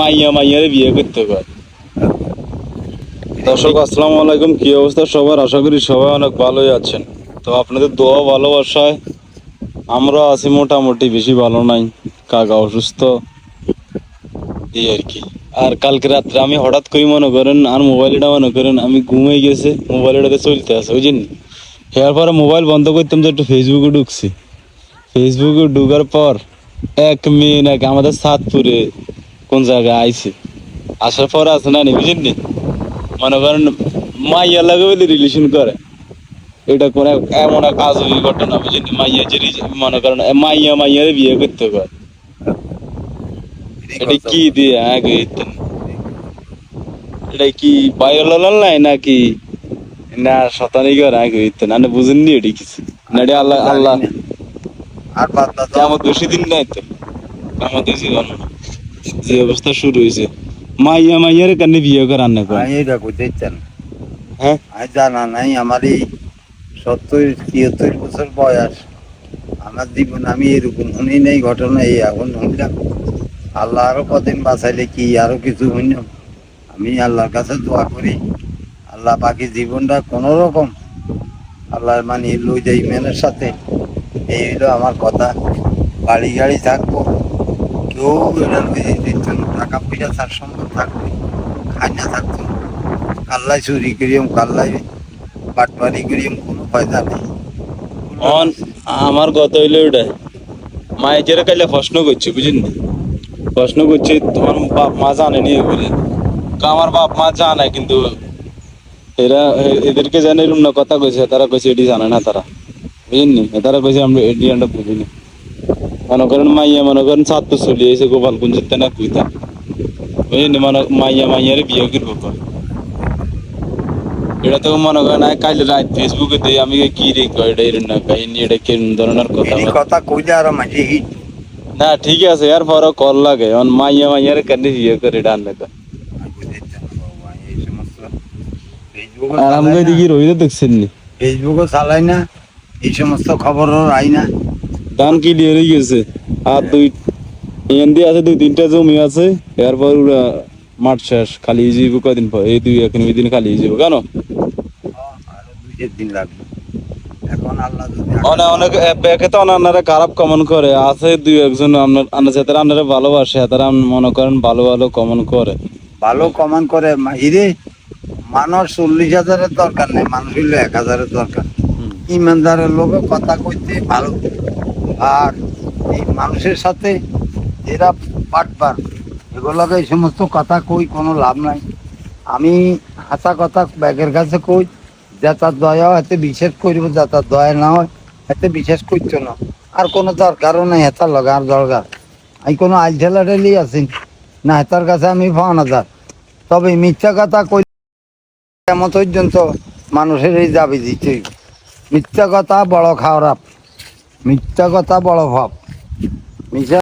মাইয়া মাইয়ারে বিয়ে করতে কয় দর্শক, আসসালামু আলাইকুম। কি অবস্থা সবার? আশা করি সবাই অনেক ভালোই আছেন। তো আপনাদের দোয়া ভালোবাসায় আমরা আছি মোটামুটি, বেশি ভালো নাই। কাকা অসুস্থ। এই আর কি। আর কালকে রাত্রে আমি হঠাৎ করে মনে করেন, আর মোবাইলটা মনে করেন, আমি ঘুমিয়ে গেছে মোবাইলটাতে চলতে আছে, বুঝলেন? এর পরে মোবাইল বন্ধ করতাম যে একটু ফেসবুকে ঢুকছি। ফেসবুকে ঢুকার পর, এক মেয়ে নাকি আমাদের সাতপুরে কোন জায়গায় আইছে? আসার পর আছে না নি বুঝলেন মনে করেন মাইয়া লাগে বলে রিলেশন করে। এটা কোন এমন এক আজবি ঘটনা বুঝলেন নি? মাইয়া যে মনে করেন মাইয়া মাইয়ারে বিয়ে করতে কয়। এটা কি দিয়ে আগে এটা কি বায়োলাল নাই নাকি? না শতানি করে আগে হইতেন? আমি বুঝেননি এটি কিছু। না এটা আল্লাহ আল্লাহ আর বাদ দাও কেমন বেশি দিন নাই তো? আমাদের জীবন যে অবস্থা শুরু হয়েছে। মাইয়া মাইয়ারে কানে বিয়ে করার না আমি এটা করতে চান। হ্যাঁ? আমি জানা নাই আমার এই সত্তর তিয়াত্তর বছর বয়স। আমার জীবন আমি এরকম শুনি নাই ঘটনা এই এখন শুনলাম আল্লাহ আরও কদিন বাঁচাইলে কি আরও কিছু শুনলাম আমি আল্লাহর কাছে দোয়া করি। আল্লাহ বাকি জীবনটা কোন রকম আল্লাহর মানে লই যাই মেনের সাথে। এই হলো আমার কথা। বাড়ি গাড়ি থাকব। আমার কথা হইল ওটা মাইকের কাইলে প্রশ্ন করছে, বুঝিন না? প্রশ্ন করছে, তোমার বাপ মা জানে নি বলে আমার বাপ মা জানে, কিন্তু এরা এদেরকে জানে কথা কইছে, তারা কইছে এটি জানে না তারা। বুঝেন তারা কইছে আমরা এটি আমরা বুঝিনি। মনে করেন মাইয়া মনে করেন ছাত্র চলে এসে গোপালগঞ্জের না কুইতা বুঝেন নি মানে মাইয়া মাইয়ারে বিয়ে করব কয়। এটা তো মনে করেন আয় কাল রাত ফেসবুকে দিয়ে আমি কি রে কয় এটা এরকম না কাহিনী এটা কেন ধরনের কথা এই বলে। কথা কইলে আর মাঝে হিট না ঠিক আছে এর পরও কল লাগে অন মাইয়া মাইয়ার কেন বিয়ে করে এটা আনলে তো এই সমস্ত ফেসবুকও আর আমাকে চালাই না, দিকে রইতে দেখছেন নি ফেসবুকও চালাই না এই সমস্ত খবরও রাই না ধান ক্লিয়ার হয়ে গেছে। আর দুই এন দিয়ে আছে দুই তিনটা জমি আছে। এরপর ওরা মাঠ শেষ খালি হয়ে যাব কদিন পর? এই দুই এক দুই দিন খালি হয়ে যাব কেন? দিন লাগবে এখন আল্লাহ অনেক অনেক ব্যাকে খারাপ কমন করে। আছে দুই একজন আপনার আপনারা ভালোবাসে তারা মনে করেন ভালো ভালো কমন করে। ভালো কমান করে হিরে মানুষ চল্লিশ হাজারের দরকার নেই মানুষ হইল এক হাজারের দরকার। ইমানদারের লোকে কথা কইতে ভালো আর এই মানুষের সাথে এরা পাটবার এগুলোকে এই সমস্ত কথা কই, কোনো লাভ নাই। আমি হাসা কথা ব্যাগের কাছে কই যা তার দয়া এতে বিশ্বাস করব যা তার দয়া না হয়, এতে বিশ্বাস করছ না। আর কোনো দরকারও নাই হেতার লগা আর দরকার। আমি কোনো আইল ঠেলা ঠেলি আছি, না হেতার কাছে আমি পাওয়া না তবে মিথ্যা কথা কই এমন পর্যন্ত মানুষের এই দাবি দিতে হইবে। মিথ্যা কথা বড় খারাপ মিথ্যা কথা বড় ভাব। মিথ্যা